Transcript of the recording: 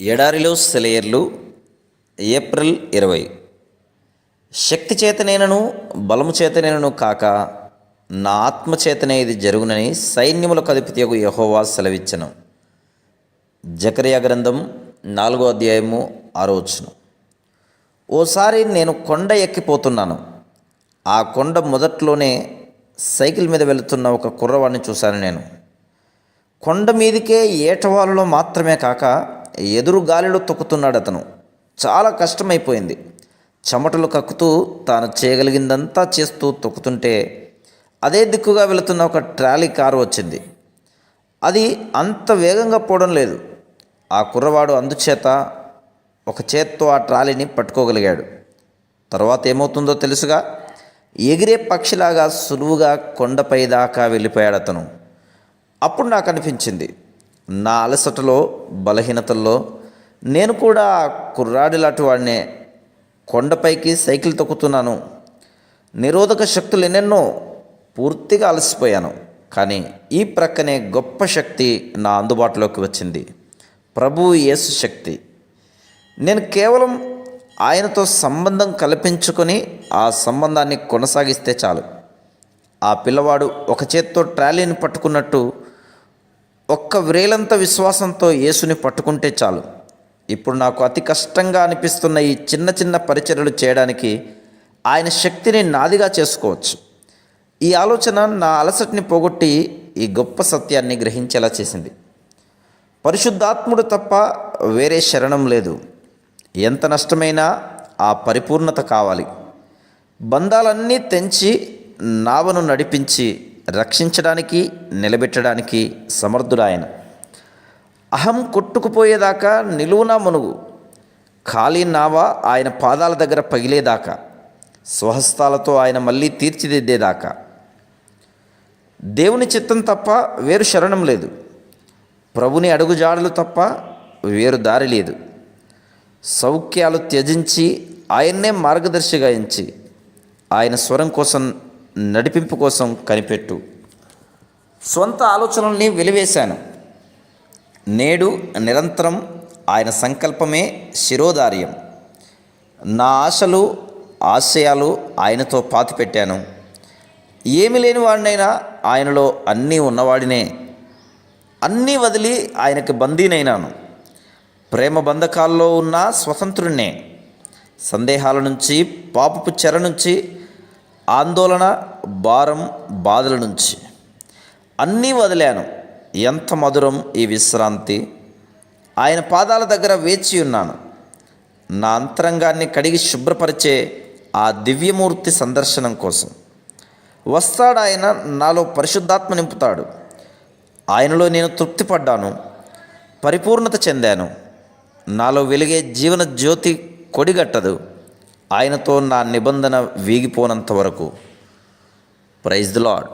ఎడారిలో సెలయర్లు ఏప్రిల్ ఇరవై. శక్తి చేతనేనను బలము చేతనేనను కాక నా ఆత్మ చేతనే ఇది జరుగునని సైన్యముల అధిపతియగు యహోవా సెలవిచ్చను. జకరియా గ్రంథం నాలుగో అధ్యాయము ఆరోచన ఓసారి నేను కొండ ఎక్కిపోతున్నాను. ఆ కొండ మొదట్లోనే సైకిల్ మీద వెళుతున్న ఒక కుర్రవాడిని చూశాను నేను. కొండ మీదికే ఏటవాళ్ళలో మాత్రమే కాక ఎదురు గాలిలో తొక్కుతున్నాడు అతను. చాలా కష్టమైపోయింది. చెమటలు కక్కుతూ తాను చేయగలిగిందంతా చేస్తూ తొక్కుతుంటే అదే దిక్కుగా వెళుతున్న ఒక ట్రాలీ కారు వచ్చింది. అది అంత వేగంగా పోవడం లేదు. ఆ కుర్రవాడు అందుచేత ఒక చేత్తో ఆ ట్రాలీని పట్టుకోగలిగాడు. తర్వాత ఏమవుతుందో తెలుసుగా? ఎగిరే పక్షిలాగా సులువుగా కొండపై దాకా వెళ్ళిపోయాడు అతను. అప్పుడు నాకు అనిపించింది నా అలసటలో బలహీనతల్లో నేను కూడా కుర్రాడిలాంటి వాడినే కొండపైకి సైకిల్ తొక్కుతున్నాను. నిరోధక శక్తులు ఎన్నెన్నో పూర్తిగా అలసిపోయాను. కానీ ఈ ప్రక్కనే గొప్ప శక్తి నా అందుబాటులోకి వచ్చింది. ప్రభువు యేసు శక్తి. నేను కేవలం ఆయనతో సంబంధం కల్పించుకొని ఆ సంబంధాన్ని కొనసాగిస్తే చాలు. ఆ పిల్లవాడు ఒక చేత్తో ట్రాలీని పట్టుకున్నట్టు ఒక్క వ్రేలంత విశ్వాసంతో యేసుని పట్టుకుంటే చాలు. ఇప్పుడు నాకు అతి కష్టంగా అనిపిస్తున్న ఈ చిన్న చిన్న పరిచర్యలు చేయడానికి ఆయన శక్తిని నాదిగా చేసుకోవచ్చు. ఈ ఆలోచన నా అలసటిని పోగొట్టి ఈ గొప్ప సత్యాన్ని గ్రహించేలా చేసింది. పరిశుద్ధాత్ముడు తప్ప వేరే శరణం లేదు. ఎంత నష్టమైనా ఆ పరిపూర్ణత కావాలి. బంధాలన్నీ తెంచి నావను నడిపించి రక్షించడానికి నిలబెట్టడానికి సమర్థుడాయన అహం కొట్టుకుపోయేదాకా నిలువునా మునుగు. ఖాళీ నావా ఆయన పాదాల దగ్గర పగిలేదాకా. స్వహస్తాలతో ఆయన మళ్ళీ తీర్చిదిద్దేదాకా. దేవుని చిత్తం తప్ప వేరు శరణం లేదు. ప్రభుని అడుగుజాడలు తప్ప వేరు దారి లేదు. సౌఖ్యాలు త్యజించి ఆయన్నే మార్గదర్శిగా ఎంచి ఆయన స్వరం కోసం నడిపింపు కోసం కనిపెట్టు. సొంత ఆలోచనల్ని వెలివేశాను. నేడు నిరంతరం ఆయన సంకల్పమే శిరోధార్యం. నా ఆశలు ఆశయాలు ఆయనతో పాతిపెట్టాను. ఏమి లేని వాడినైనా ఆయనలో అన్నీ ఉన్నవాడినే. అన్నీ వదిలి ఆయనకి బందీనైనాను. ప్రేమ బంధకాల్లో ఉన్న స్వతంత్రుణ్ణే. సందేహాల నుంచి పాపపు చెర నుంచి ఆందోళన భారం బాధల నుంచి. అన్నీ వదిలాను. ఎంత మధురం ఈ విశ్రాంతి. ఆయన పాదాల దగ్గర వేచి ఉన్నాను. నా అంతరంగాన్ని కడిగి శుభ్రపరిచే ఆ దివ్యమూర్తి సందర్శనం కోసం. వస్తాడు ఆయన నాలో పరిశుద్ధాత్మ నింపుతాడు. ఆయనలో నేను తృప్తిపడ్డాను. పరిపూర్ణత చెందాను. నాలో వెలిగే జీవన జ్యోతి కొడిగట్టదు. ఆయనతో నా నిబంధన వీగిపోనంత వరకు. Praise the lord